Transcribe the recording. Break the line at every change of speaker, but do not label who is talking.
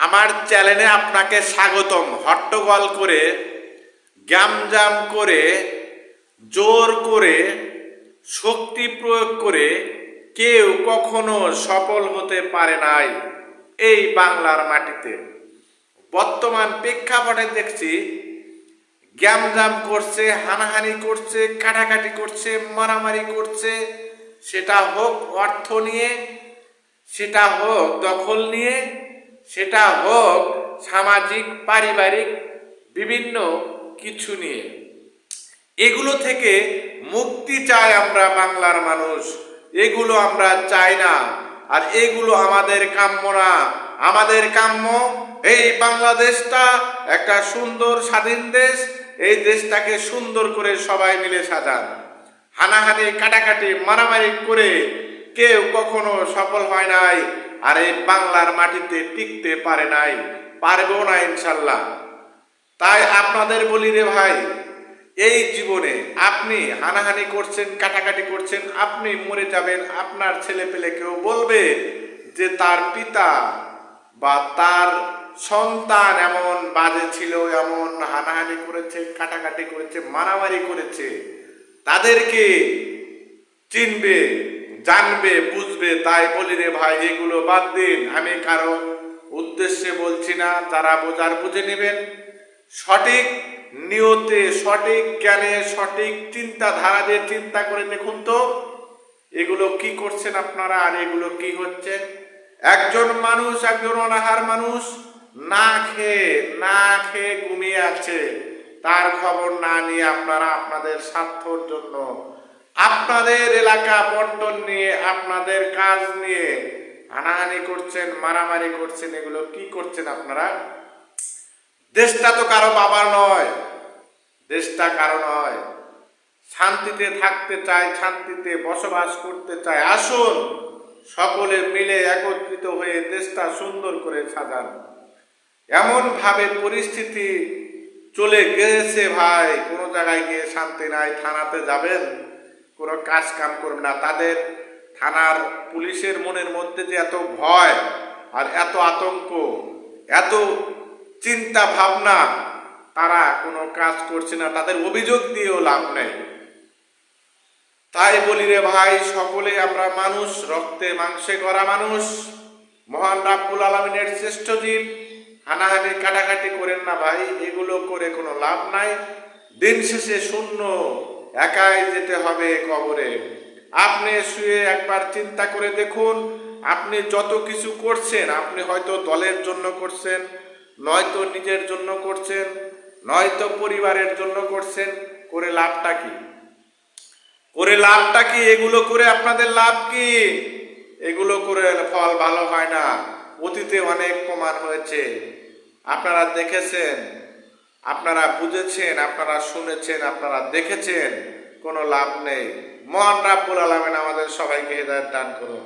আমার চ্যানেলে আপনাকে স্বাগতম। হট্টগোল করে, গ্যামজাম করে, জোর করে, শক্তি প্রয়োগ করে কেউ কখনো সফল হতে পারে নাই এই বাংলার মাটিতে। বর্তমান প্রেক্ষাপটে দেখছি, গ্যামজাম করছে, হানাহানি করছে, কাটাকাটি করছে, মারামারি করছে, সেটা হোক অর্থ নিয়ে, সেটা হোক দখল নিয়ে সেটা হোক সামাজিক, পারিবারিক, বিভিন্ন কিছু নিয়ে। এগুলো থেকে মুক্তি চাই আমরা বাংলার মানুষ। এগুলো আমরা চাই না। আর এগুলো আমাদের কাম্য না। আমাদের কাম্য এই বাংলাদেশটা, একটা সুন্দর স্বাধীন দেশ, এই দেশটাকে সুন্দর করে সবাই মিলে সাজান। হানাহানি, কাটাকাটি, মারামারি করে কেউ কখনো সফল হয় নাই। আর এই বাংলার মাটিতে টিকতে পারে নাই পারবেও না ইনশাল্লাহ। তাই আপনাদের বলি রে ভাই, এই জীবনে আপনি হানাহানি করছেন, কাটাকাটি করছেন, আপনি মরে যাবেন, আপনার ছেলে পেলে কেউ বলবে যে তার পিতা বা তার সন্তান এমন বাজে ছিল, এমন হানাহানি করেছে, কাটাকাটি করেছে, মারামারি করেছে, তাদেরকে চিনবে জানবে, বুঝবে, তাই বলি রে ভাই, এগুলো বাদ দিন। আমি কারও উদ্দেশ্যে বলছি না তারা বোঝার বুঝে নেবেন। সঠিক নিয়তে, সঠিক জ্ঞানে, সঠিক চিন্তাধারা দিয়ে চিন্তা করে দেখুন তো, এগুলো কি করছেন আপনারা আর এগুলো কি হচ্ছে? একজন মানুষ, একজন অনাহার মানুষ না খেয়ে না খেয়ে ঘুমিয়ে আছে। তার খবর না নিয়ে আপনারা আপনাদের স্বার্থর জন্য আপনাদের এলাকা বন্টন নিয়ে, আপনাদের কাজ নিয়ে হানাহানি করছেন, মারামারি করছেন, এগুলো কি করছেন আপনারা? দেশটা তো কারও বাবার নয়, দেশটা কারও নয়। শান্তিতে থাকতে চায়, শান্তিতে বসবাস করতে চায়। আসুন, সকলে মিলে একত্রিত হয়ে দেশটা সুন্দর করে সাজান। এমন ভাবে পরিস্থিতি চলে গেছে ভাই। কোনো জায়গায় গিয়ে শান্তি নাই, থানাতে যাবেন? কোনো কাজ কাম করবে না। তাদের থানার পুলিশের মনের মধ্যে যে এত ভয় আর এত আতঙ্ক, এত চিন্তা ভাবনা, তারা কোনো কাজ করছে না, তাদের অভিযোগ দিয়েও লাভ নেই। তাই বলি রে ভাই, সকলে আমরা মানুষ, রক্তে মাংসে করা মানুষ। মহান রাব্বুল আলমিনের শ্রেষ্ঠ জীব। হানাহানি, কাটাকাটি করেন না ভাই, এগুলো করে কোনো লাভ নাই। দিন শেষে শূন্য। একাই যেতে হবে কবরে। আপনি শুয়ে একবার চিন্তা করে দেখুন, আপনি যত কিছু করছেন, আপনি হয়তো দলের জন্য করছেন, নয়তো নিজের জন্য করছেন, নয়তো পরিবারের জন্য করছেন, করে লাভটা কি? করে লাভটা কি? এগুলো করে আপনাদের লাভ কি? এগুলো করে ফল ভালো হয় না। অতীতে অনেক প্রমাণ হয়েছে। আপনারা দেখেছেন আপনারা বুঝেছেন, আপনারা শুনেছেন, আপনারা দেখেছেন, কোনো লাভ নেই। মহান রাব্বুল আলমেন আমাদের সবাইকে হৃদয় দান করুন।